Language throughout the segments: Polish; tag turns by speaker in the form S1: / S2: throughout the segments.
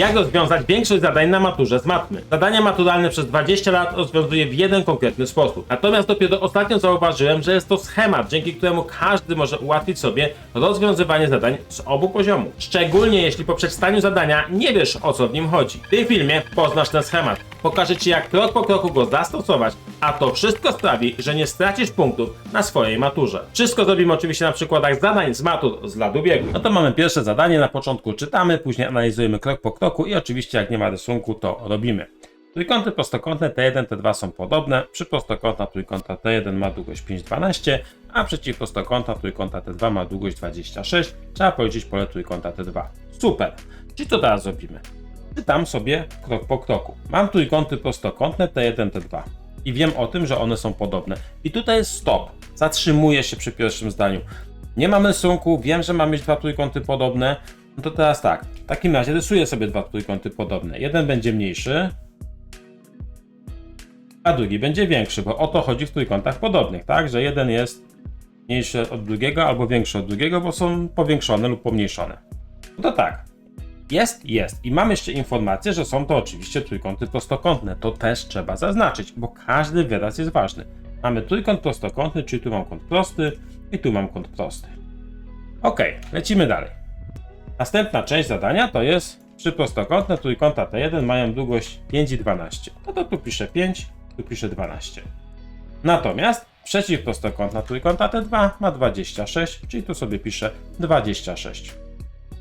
S1: Jak rozwiązać większość zadań na maturze z matmy? Zadania maturalne przez 20 lat rozwiązuję w jeden konkretny sposób. Natomiast dopiero ostatnio zauważyłem, że jest to schemat, dzięki któremu każdy może ułatwić sobie rozwiązywanie zadań z obu poziomów. Szczególnie jeśli po przeczytaniu zadania nie wiesz o co w nim chodzi. W tym filmie poznasz ten schemat. Pokażę Ci jak krok po kroku go zastosować, a to wszystko sprawi, że nie stracisz punktów na swojej maturze. Wszystko zrobimy oczywiście na przykładach zadań z matur z lat ubiegłych. No to mamy pierwsze zadanie, na początku czytamy, później analizujemy krok po kroku i oczywiście jak nie ma rysunku to robimy. Trójkąty prostokątne T1, T2 są podobne. Przyprostokątna trójkąta T1 ma długość 5,12, a przeciwprostokątna trójkąta T2 ma długość 26. Trzeba policzyć pole trójkąta T2. Super! Czyli co teraz zrobimy? Czytam sobie krok po kroku. Mam trójkąty prostokątne T1, T2 i wiem o tym, że one są podobne. I tutaj jest stop. Zatrzymuję się przy pierwszym zdaniu. Nie mam rysunku, wiem, że mam mieć dwa trójkąty podobne. No to teraz tak. W takim razie rysuję sobie dwa trójkąty podobne. Jeden będzie mniejszy, a drugi będzie większy, bo o to chodzi w trójkątach podobnych, tak? Że jeden jest mniejszy od drugiego albo większy od drugiego, bo są powiększone lub pomniejszone. No to tak. Jest, jest. I mam jeszcze informację, że są to oczywiście trójkąty prostokątne. To też trzeba zaznaczyć, bo każdy wyraz jest ważny. Mamy trójkąt prostokątny, czyli tu mam kąt prosty i tu mam kąt prosty. Ok, lecimy dalej. Następna część zadania to jest trzy prostokątne trójkąta T1 mają długość 5 i 12. No to tu piszę 5, tu piszę 12. Natomiast przeciwprostokątna trójkąta T2 ma 26, czyli tu sobie piszę 26.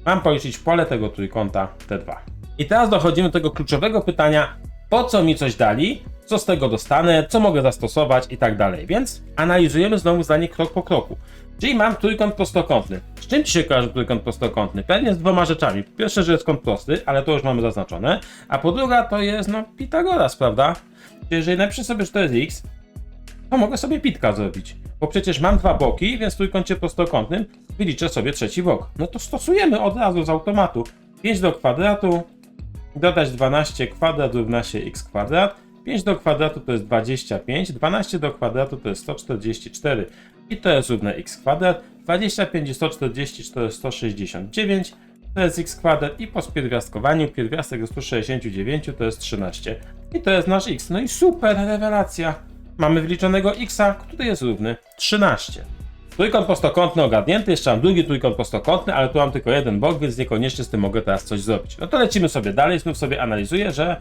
S1: Mam policzyć pole tego trójkąta T2. I teraz dochodzimy do tego kluczowego pytania, po co mi coś dali, co z tego dostanę, co mogę zastosować i tak dalej. Więc analizujemy znowu zdanie krok po kroku. Czyli mam trójkąt prostokątny. Z czym ci się kojarzy trójkąt prostokątny? Pewnie z dwoma rzeczami. Po pierwsze, że jest kąt prosty, ale to już mamy zaznaczone. A po druga to jest, no, Pitagoras, prawda? Jeżeli napiszę sobie, że to jest x, to mogę sobie pitka zrobić. Bo przecież mam dwa boki, więc w trójkącie prostokątnym wyliczę sobie trzeci bok. No to stosujemy od razu z automatu. 5 do kwadratu, dodać 12 kwadrat równa się x kwadrat. 5 do kwadratu to jest 25, 12 do kwadratu to jest 144 i to jest równe x kwadrat. 25 i 140 to jest 169, to jest x kwadrat i po spierwiastkowaniu pierwiastek do 169 to jest 13 i to jest nasz x. No i super, rewelacja. Mamy wliczonego x, który jest równy 13. Trójkąt prostokątny ogarnięty, jeszcze mam drugi trójkąt prostokątny, ale tu mam tylko jeden bok, więc niekoniecznie z tym mogę teraz coś zrobić. No to lecimy sobie dalej, znów sobie analizuję, że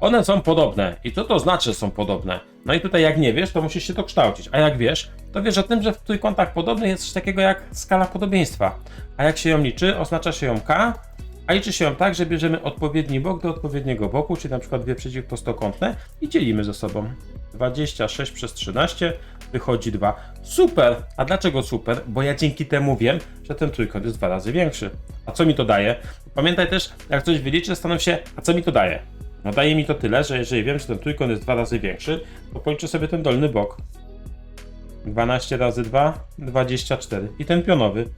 S1: one są podobne. I co to znaczy, że są podobne? No i tutaj jak nie wiesz, to musisz się to kształcić. A jak wiesz, to wiesz o tym, że w trójkątach podobnych jest coś takiego jak skala podobieństwa. A jak się ją liczy, oznacza się ją k, a liczy się ją tak, że bierzemy odpowiedni bok do odpowiedniego boku, czyli na przykład dwie przeciwprostokątne i dzielimy ze sobą. 26 przez 13 wychodzi 2. Super! A dlaczego super? Bo ja dzięki temu wiem, że ten trójkąt jest dwa razy większy. A co mi to daje? Pamiętaj też, jak coś wyliczy, zastanów się, a co mi to daje? No daje mi to tyle, że jeżeli wiem, że ten trójkąt jest dwa razy większy, to policzę sobie ten dolny bok. 12 razy 2, 24. I ten pionowy.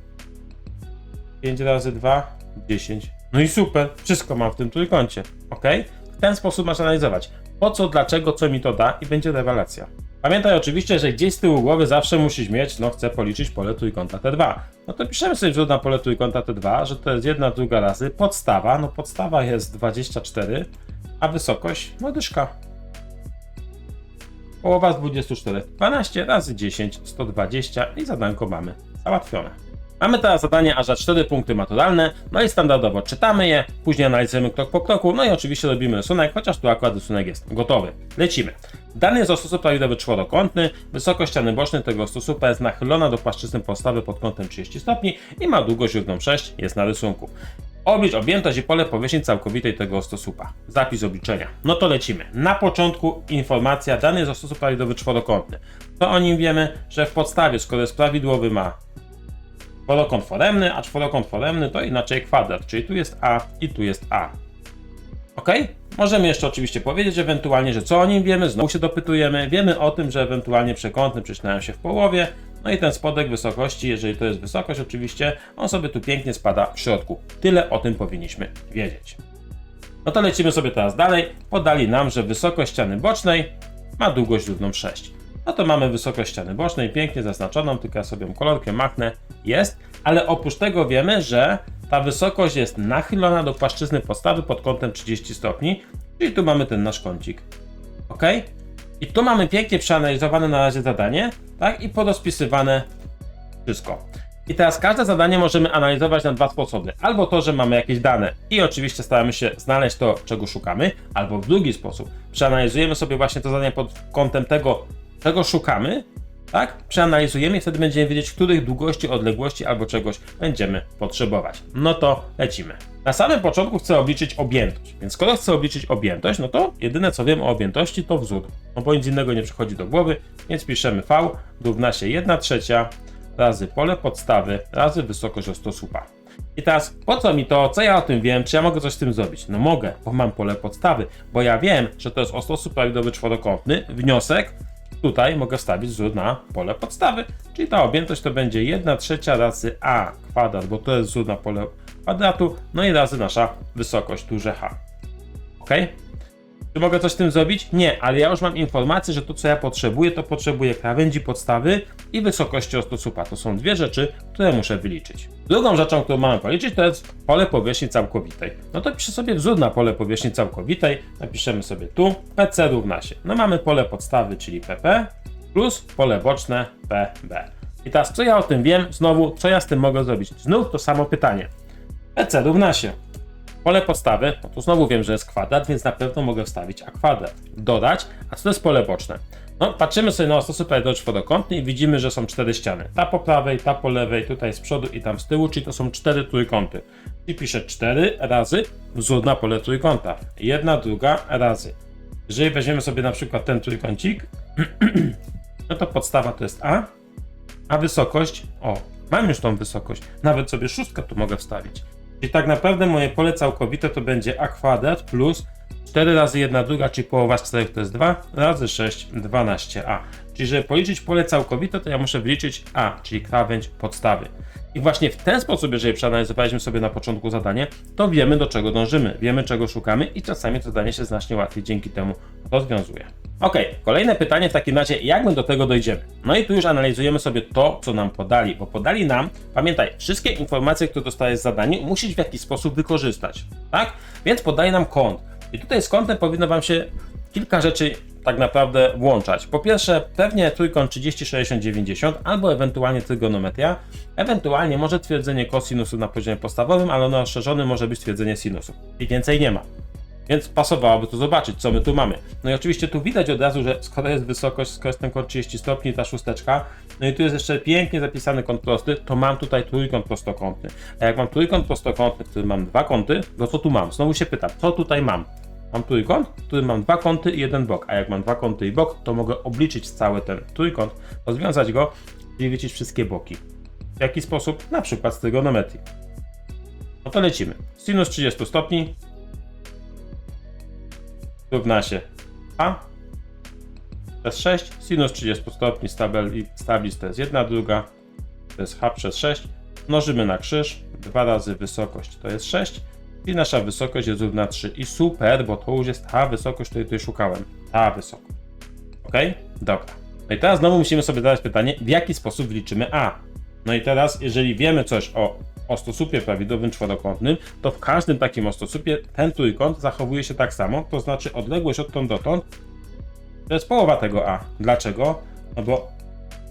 S1: 5 razy 2, 10. No i super, wszystko mam w tym trójkącie. Ok? W ten sposób masz analizować. Po co, dlaczego, co mi to da i będzie rewelacja. Pamiętaj oczywiście, że gdzieś z tyłu głowy zawsze musisz mieć, no chcę policzyć pole trójkąta T2. No to piszemy sobie wrzut na pole trójkąta T2, że to jest jedna druga razy podstawa. No podstawa jest 24, a wysokość, no. Połowa z 24. 12 razy 10, 120 i zadanko mamy załatwione. Mamy teraz zadanie aż za 4 punkty maturalne, no i standardowo czytamy je, później analizujemy krok po kroku, no i oczywiście robimy rysunek, chociaż tu akurat rysunek jest gotowy. Lecimy. Dany jest stosu prawidłowy czworokątny, wysokość ściany bocznej tego stosupa jest nachylona do płaszczyzny podstawy pod kątem 30 stopni i ma długość równą 6, jest na rysunku. Oblicz objętość i pole powierzchni całkowitej tego stosupa. Zapis obliczenia. No to lecimy. Na początku informacja, dany jest stosu prawidłowy czworokątny. To o nim wiemy, że w podstawie, skoro jest prawidłowy, ma czworokąt foremny, a czworokąt foremny to inaczej kwadrat, czyli tu jest A i tu jest A. Ok? Możemy jeszcze oczywiście powiedzieć ewentualnie, że co o nim wiemy, znowu się dopytujemy. Wiemy o tym, że ewentualnie przekątny przycinają się w połowie, no i ten spodek wysokości, jeżeli to jest wysokość oczywiście, on sobie tu pięknie spada w środku. Tyle o tym powinniśmy wiedzieć. No to lecimy sobie teraz dalej. Podali nam, że wysokość ściany bocznej ma długość równą 6. No to mamy wysokość ściany bocznej, pięknie zaznaczoną, tylko ja sobie kolorkę machnę, jest, ale oprócz tego wiemy, że ta wysokość jest nachylona do płaszczyzny podstawy pod kątem 30 stopni, czyli tu mamy ten nasz kącik. Ok? I tu mamy pięknie przeanalizowane na razie zadanie, tak? I porozpisywane wszystko. I teraz każde zadanie możemy analizować na dwa sposoby. Albo to, że mamy jakieś dane i oczywiście staramy się znaleźć to, czego szukamy, albo w drugi sposób. Przeanalizujemy sobie właśnie to zadanie pod kątem tego, czego szukamy, tak? Przeanalizujemy i wtedy będziemy wiedzieć, których długości, odległości albo czegoś będziemy potrzebować. No to lecimy. Na samym początku chcę obliczyć objętość, więc skoro chcę obliczyć objętość, no to jedyne co wiem o objętości to wzór. No bo nic innego nie przychodzi do głowy, więc piszemy V równa się 1 trzecia razy pole podstawy razy wysokość ostosupa. I teraz po co mi to, co ja o tym wiem, czy ja mogę coś z tym zrobić? No mogę, bo mam pole podstawy, bo ja wiem, że to jest ostosłup prawidłowy czworokątny. Wniosek, tutaj mogę wstawić wzór na pole podstawy, czyli ta objętość to będzie 1 trzecia razy a kwadrat, bo to jest wzór na pole kwadratu, no i razy nasza wysokość duże h. Ok? Czy mogę coś z tym zrobić? Nie, ale ja już mam informację, że to co ja potrzebuję, to potrzebuję krawędzi podstawy i wysokości ostosupa. To są dwie rzeczy, które muszę wyliczyć. Drugą rzeczą, którą mamy policzyć, to jest pole powierzchni całkowitej. No to piszę sobie wzór na pole powierzchni całkowitej. Napiszemy sobie tu PC równa się. No mamy pole podstawy, czyli PP plus pole boczne PB. I teraz co ja o tym wiem? Znowu, co ja z tym mogę zrobić? Znów to samo pytanie. PC równa się Pole podstawy, no to znowu wiem, że jest kwadrat, więc na pewno mogę wstawić a kwadrat. Dodać, a co to jest pole boczne? No, patrzymy sobie na ostosy prawidłowy czworokątny i widzimy, że są cztery ściany. Ta po prawej, ta po lewej, tutaj z przodu i tam z tyłu, czyli to są cztery trójkąty. I piszę cztery razy wzór na pole trójkąta. Jedna, druga razy. Jeżeli weźmiemy sobie na przykład ten trójkącik, no to podstawa to jest A, a wysokość, o, mam już tą wysokość, nawet sobie szóstkę tu mogę wstawić. Czyli tak naprawdę moje pole całkowite to będzie a kwadrat plus 4 razy 1 druga, czyli połowa z 4 to jest 2, razy 6, 12a. Czyli żeby policzyć pole całkowite, to ja muszę wyliczyć a, czyli krawędź podstawy. I właśnie w ten sposób, jeżeli przeanalizowaliśmy sobie na początku zadanie, to wiemy do czego dążymy, wiemy czego szukamy i czasami to zadanie się znacznie łatwiej dzięki temu rozwiązuje. Ok, kolejne pytanie w takim razie, jak my do tego dojdziemy? No i tu już analizujemy sobie to, co nam podali, bo podali nam, pamiętaj, wszystkie informacje, które dostajesz z zadania, musisz w jakiś sposób wykorzystać, tak? Więc podaje nam kąt. I tutaj z kątem powinno Wam się kilka rzeczy tak naprawdę włączać. Po pierwsze, pewnie trójkąt 30, 60, 90, albo ewentualnie trygonometria, ewentualnie może twierdzenie kosinusu na poziomie podstawowym, ale na rozszerzonym może być twierdzenie sinusu. I więcej nie ma. Więc pasowałoby to zobaczyć, co my tu mamy. No i oczywiście tu widać od razu, że skoro jest wysokość, skoro jest ten kąt 30 stopni, ta szósteczka, no i tu jest jeszcze pięknie zapisany kąt prosty, to mam tutaj trójkąt prostokątny. A jak mam trójkąt prostokątny, w którym mam dwa kąty, to co tu mam? Znowu się pytam, co tutaj mam? Mam trójkąt, w którym mam dwa kąty i jeden bok, a jak mam dwa kąty i bok, to mogę obliczyć cały ten trójkąt, rozwiązać go i liczyć wszystkie boki. W jaki sposób? Na przykład z trygonometrii. No to lecimy. Sinus 30 stopni równa się a przez 6, sinus 30 stopni stabilis to jest 1 druga, to jest h przez 6, mnożymy na krzyż, 2 razy wysokość to jest 6 i nasza wysokość jest równa 3 i super, bo to już jest ta wysokość, której tutaj szukałem, ta wysokość. Ok? Dobra. No i teraz znowu musimy sobie zadać pytanie, w jaki sposób liczymy a. No i teraz, jeżeli wiemy coś o ostosupie prawidłowym czworokątnym, to w każdym takim ostosupie ten trójkąt zachowuje się tak samo, to znaczy odległość odtąd dotąd to jest połowa tego a. Dlaczego? No bo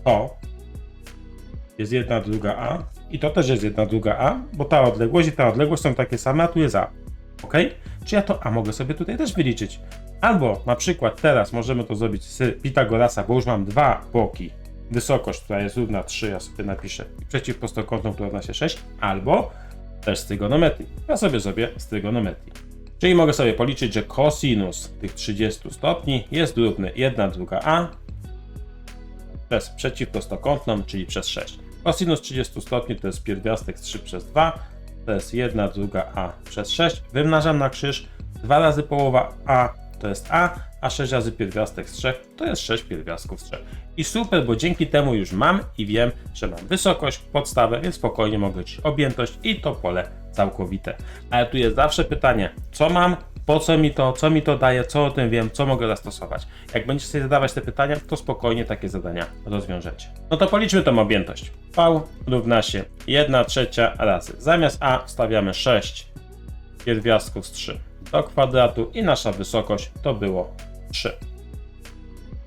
S1: to jest jedna druga a i to też jest jedna druga a, bo ta odległość i ta odległość są takie same, a tu jest a. Ok? Czy ja to a mogę sobie tutaj też wyliczyć? Albo na przykład teraz możemy to zrobić z Pitagorasa, bo już mam dwa boki wysokość, która jest równa 3, ja sobie napiszę przeciwprostokątną, która równa się 6, albo też z trygonometrii. Ja sobie zrobię z trygonometrii. Czyli mogę sobie policzyć, że cosinus tych 30 stopni jest równy 1 druga a przez przeciwprostokątną, czyli przez 6. Cosinus 30 stopni to jest pierwiastek z 3 przez 2, to jest 1 druga a przez 6. Wymnażam na krzyż, 2 razy połowa a to jest a, a 6 razy pierwiastek z 3 to jest 6 pierwiastków z 3. I super, bo dzięki temu już mam i wiem, że mam wysokość, podstawę, więc spokojnie mogę liczyć objętość i to pole całkowite. Ale tu jest zawsze pytanie, co mam po co mi to, co mi to daje, co o tym wiem, co mogę zastosować. Jak będziecie sobie zadawać te pytania, to spokojnie takie zadania rozwiążecie. No to policzmy tą objętość. V równa się 1 trzecia razy. Zamiast A wstawiamy 6 pierwiastków z 3 do kwadratu i nasza wysokość to było 3.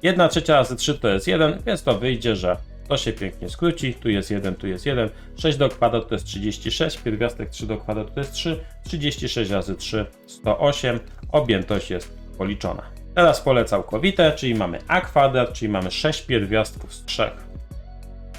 S1: 1 trzecia razy 3 to jest 1, więc to wyjdzie, że to się pięknie skróci. Tu jest 1, tu jest 1. 6 do kwadratu to jest 36, pierwiastek 3 do kwadratu to jest 3. 36 razy 3 108. Objętość jest policzona. Teraz pole całkowite, czyli mamy a kwadrat, czyli mamy 6 pierwiastków z 3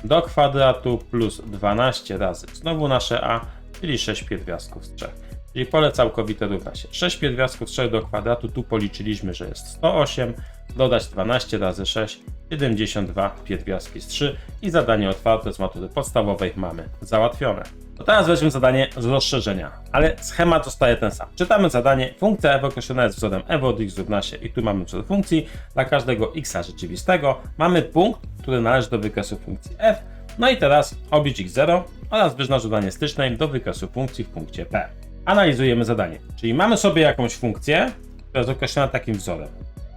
S1: do kwadratu plus 12 razy znowu nasze a, czyli 6 pierwiastków z 3. Czyli pole całkowite równa się 6 pierwiastków z 3 do kwadratu, tu policzyliśmy, że jest 108, dodać 12 razy 6, 72 pierwiastki z 3 i zadanie otwarte z matury podstawowej mamy załatwione. To teraz weźmy zadanie z rozszerzenia, ale schemat zostaje ten sam. Czytamy zadanie, funkcja f określona jest wzorem f od x równa się i tu mamy wzór funkcji, dla każdego x rzeczywistego mamy punkt, który należy do wykresu funkcji f, no i teraz oblicz x0 oraz wyznacz zadanie stycznej do wykresu funkcji w punkcie p. Analizujemy zadanie, czyli mamy sobie jakąś funkcję, która jest określona takim wzorem.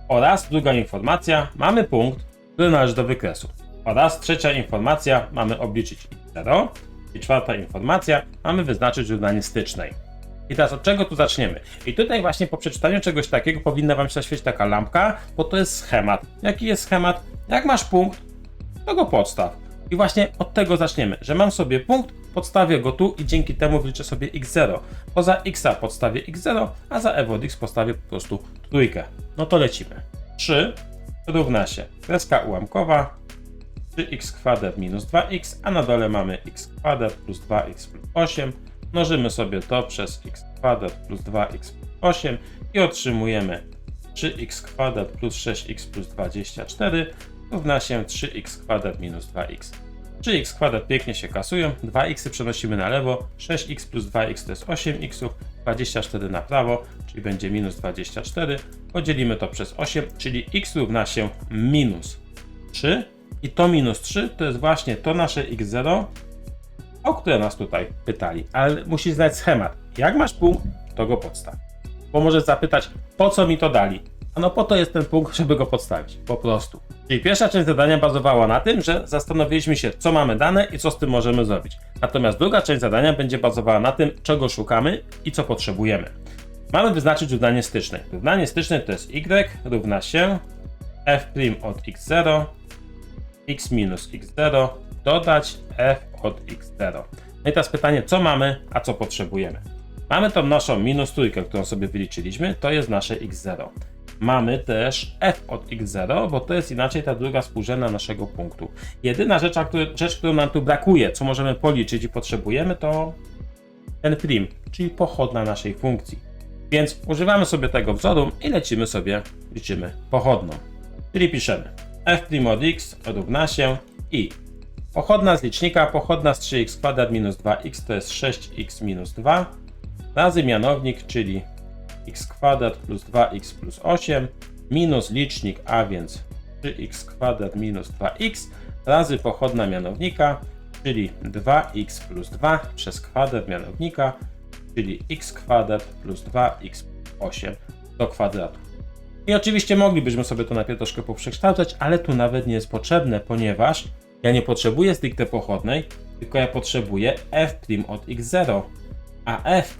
S1: Oraz druga informacja, mamy punkt, który należy do wykresu. Oraz trzecia informacja, mamy obliczyć x0. I czwarta informacja, mamy wyznaczyć równanie stycznej. I teraz od czego tu zaczniemy? I tutaj właśnie po przeczytaniu czegoś takiego powinna Wam się zaświecić taka lampka, bo to jest schemat. Jaki jest schemat? Jak masz punkt, to go podstaw. I właśnie od tego zaczniemy, że mam sobie punkt, podstawię go tu i dzięki temu wliczę sobie x0. Poza xa podstawię x0, a za f od x postawię po prostu trójkę. No to lecimy. 3 równa się kreska ułamkowa 3x kwadrat minus 2x, a na dole mamy x kwadrat plus 2x plus 8. Mnożymy sobie to przez x kwadrat plus 2x plus 8 i otrzymujemy 3x kwadrat plus 6x plus 24 równa się 3x kwadrat minus 2x. 3x kwadrat pięknie się kasują, 2x przenosimy na lewo, 6x plus 2x to jest 8x, 24 na prawo, czyli będzie minus 24. Podzielimy to przez 8, czyli x równa się minus 3 i to minus 3 to jest właśnie to nasze x0, o które nas tutaj pytali. Ale musisz znać schemat. Jak masz punkt, to go podstaw. Bo możesz zapytać, po co mi to dali? A no po to jest ten punkt, żeby go podstawić. Po prostu. Czyli pierwsza część zadania bazowała na tym, że zastanowiliśmy się, co mamy dane i co z tym możemy zrobić. Natomiast druga część zadania będzie bazowała na tym, czego szukamy i co potrzebujemy. Mamy wyznaczyć równanie styczne. Równanie styczne to jest y równa się f' od x0 x minus x0 dodać f od x0. No i teraz pytanie, co mamy, a co potrzebujemy? Mamy tą naszą minus trójkę, którą sobie wyliczyliśmy, to jest nasze x0. Mamy też f od x0, bo to jest inaczej ta druga współrzędna naszego punktu. Jedyna rzecz, rzecz, którą nam tu brakuje, co możemy policzyć i potrzebujemy, to ten prim, czyli pochodna naszej funkcji. Więc używamy sobie tego wzoru i lecimy sobie, liczymy pochodną. Czyli piszemy f' od x równa się i pochodna z licznika, pochodna z 3x kwadrat minus 2x to jest 6x minus 2 razy mianownik, czyli x kwadrat plus 2x plus 8 minus licznik, a więc 3x kwadrat minus 2x razy pochodna mianownika, czyli 2x plus 2 przez kwadrat mianownika, czyli x kwadrat plus 2x plus 8 do kwadratu. I oczywiście moglibyśmy sobie to najpierw troszkę poprzekształcać, ale tu nawet nie jest potrzebne, ponieważ ja nie potrzebuję stricte pochodnej, tylko ja potrzebuję f' od x0. A f'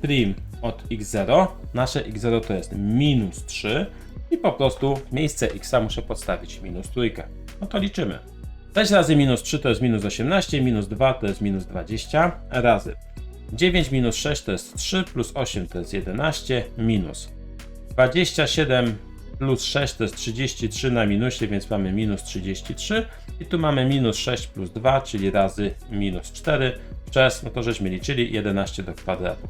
S1: od x0, nasze x0 to jest minus 3 i po prostu w miejsce x muszę podstawić minus trójkę. No to liczymy. 6 razy minus 3 to jest minus 18, minus 2 to jest minus 20, razy 9 minus 6 to jest 3, plus 8 to jest 11, minus 27 plus 6 to jest 33 na minusie, więc mamy minus 33 i tu mamy minus 6 plus 2, czyli razy minus 4 przez, no to żeśmy liczyli, 11 do kwadratu.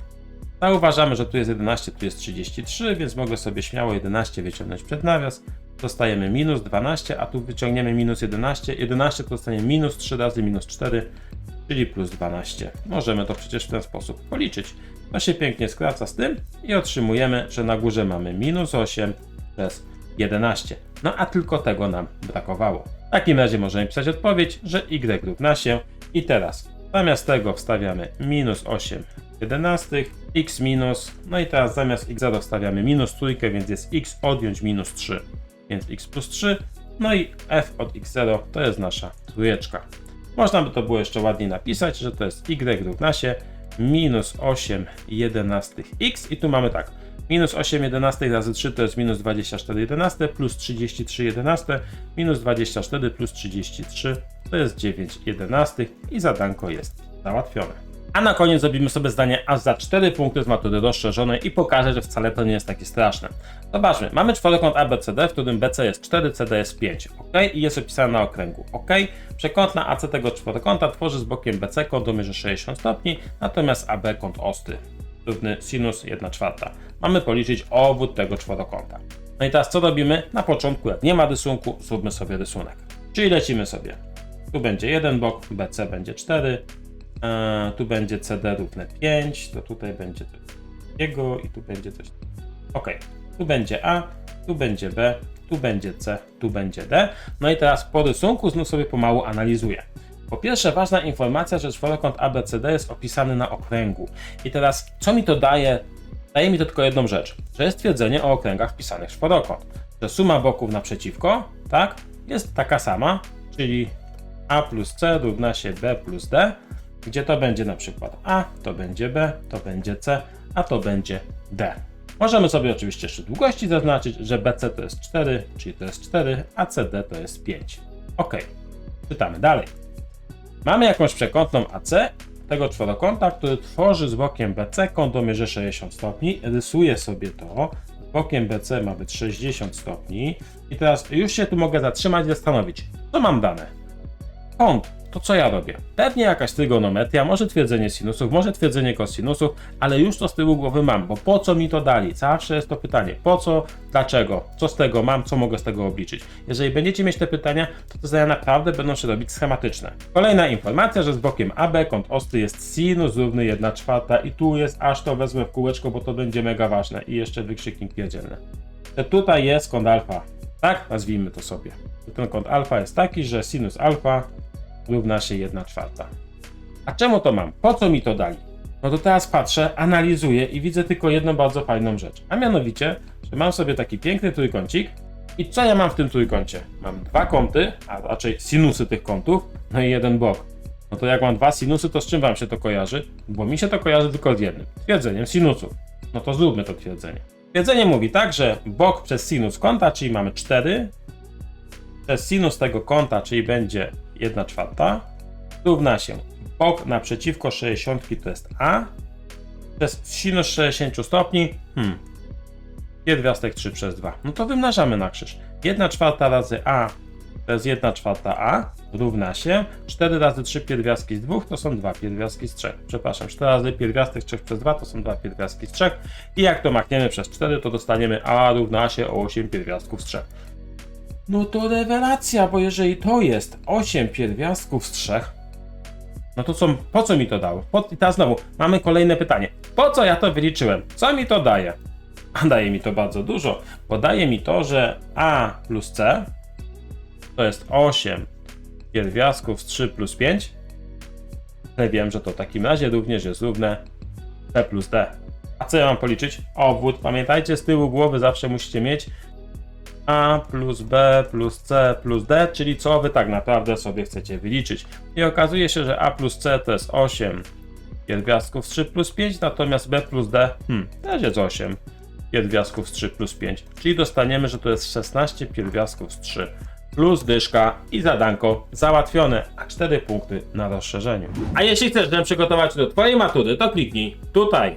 S1: Zauważamy, że tu jest 11, tu jest 33, więc mogę sobie śmiało 11 wyciągnąć przed nawias. Dostajemy minus 12, a tu wyciągniemy minus 11. 11 to dostanie minus 3 razy minus 4, czyli plus 12. Możemy to przecież w ten sposób policzyć. To się pięknie skraca z tym i otrzymujemy, że na górze mamy minus 8 przez 11. No a tylko tego nam brakowało. W takim razie możemy pisać odpowiedź, że y równa się i teraz zamiast tego wstawiamy minus 8 11, x minus, no i teraz zamiast x0 stawiamy minus trójkę, więc jest x odjąć minus 3, więc x plus 3, no i f od x0 to jest nasza trójeczka. Można by to było jeszcze ładniej napisać, że to jest y równa się minus 8 jedenastych x i tu mamy tak, minus 8 jedenastych razy 3 to jest minus 24 jedenaste plus 33 jedenaste minus 24 plus 33 to jest 9 jedenastych i zadanko jest załatwione. A na koniec zrobimy sobie zdanie aż za 4 punkty z matury rozszerzonej i pokażę, że wcale to nie jest takie straszne. Zobaczmy, mamy czworokąt ABCD, w którym BC jest 4, CD jest 5, ok? I jest opisane na okręgu, ok? Przekątna AC tego czworokąta tworzy z bokiem BC kąt o mierze 60 stopni, natomiast AB kąt ostry, równy sinus 1 czwarta. Mamy policzyć obwód tego czworokąta. No i teraz co robimy? Na początku, jak nie ma rysunku, zróbmy sobie rysunek. Czyli lecimy sobie. Tu będzie jeden bok, BC będzie 4, e, tu będzie CD równe 5, to tutaj będzie coś takiego i tu będzie coś Ok, tu będzie A, tu będzie B, tu będzie C, tu będzie D. No i teraz po rysunku znów sobie pomału analizuję. Po pierwsze, ważna informacja, że czworokąt ABCD jest opisany na okręgu. I teraz, co mi to daje? Daje mi to tylko jedną rzecz, że jest twierdzenie o okręgach wpisanych w czworokąt. Że suma boków naprzeciwko, tak, jest taka sama, czyli A plus C równa się B plus D, gdzie to będzie na przykład A, to będzie B, to będzie C, a to będzie D. Możemy sobie oczywiście jeszcze długości zaznaczyć, że BC to jest 4, czyli to jest 4, a CD to jest 5. Ok, czytamy dalej. Mamy jakąś przekątną AC tego czworokąta, który tworzy z bokiem BC kąt o mierze 60 stopni. Rysuję sobie to. Bokiem BC ma być 60 stopni. I teraz już się tu mogę zatrzymać i zastanowić, co mam dane. Kąt, to co ja robię? Pewnie jakaś trygonometria, może twierdzenie sinusów, może twierdzenie kosinusów, ale już to z tyłu głowy mam, bo po co mi to dali? Zawsze jest to pytanie, po co, dlaczego, co z tego mam, co mogę z tego obliczyć. Jeżeli będziecie mieć te pytania, to te zadania naprawdę będą się robić schematyczne. Kolejna informacja, że z bokiem AB kąt ostry jest sinus równy 1 czwarta i tu jest, aż to wezmę w kółeczko, bo to będzie mega ważne i jeszcze wykrzyknik pierdzielny. Tutaj jest kąt alfa, tak? Nazwijmy to sobie. Ten kąt alfa jest taki, że sinus alfa równa się 1 czwarta. A czemu to mam? Po co mi to dali? No to teraz patrzę, analizuję i widzę tylko jedną bardzo fajną rzecz. A mianowicie, że mam sobie taki piękny trójkącik i co ja mam w tym trójkącie? Mam dwa kąty, a raczej sinusy tych kątów, no i jeden bok. No to jak mam dwa sinusy, to z czym wam się to kojarzy? Bo mi się to kojarzy tylko z jednym. Twierdzeniem sinusów. No to zróbmy to twierdzenie. Twierdzenie mówi tak, że bok przez sinus kąta, czyli mamy 4, przez sinus tego kąta, czyli będzie 1 czwarta, równa się bok naprzeciwko 60 to jest A, przez sinus 60 stopni, hmm, pierwiastek 3 przez 2. No to wymnażamy na krzyż. 1 czwarta razy A to jest 1 czwarta A równa się 4 razy 3 pierwiastki z 2 to są 2 pierwiastki z 3. Przepraszam, 4 razy pierwiastek 3 przez 2 to są 2 pierwiastki z 3. I jak to machniemy przez 4, to dostaniemy A równa się o 8 pierwiastków z 3. No to rewelacja, bo jeżeli to jest 8 pierwiastków z 3, no to co, po co mi to dało? Po, I teraz znowu mamy kolejne pytanie. Po co ja to wyliczyłem? Co mi to daje? A daje mi to bardzo dużo, bo daje mi to, że A plus C to jest 8 pierwiastków z 3 plus 5. Ale wiem, że to w takim razie również jest równe C plus D. A co ja mam policzyć? Obwód. Pamiętajcie, z tyłu głowy zawsze musicie mieć a plus B plus C plus D, czyli co wy tak naprawdę sobie chcecie wyliczyć. I okazuje się, że A plus C to jest 8 pierwiastków z 3 plus 5, natomiast B plus D hmm, też jest 8 pierwiastków z 3 plus 5, czyli dostaniemy, że to jest 16 pierwiastków z 3 plus dyszka i zadanko załatwione, a 4 punkty na rozszerzeniu. A jeśli chcesz, żebym przygotować do Twojej matury, to kliknij tutaj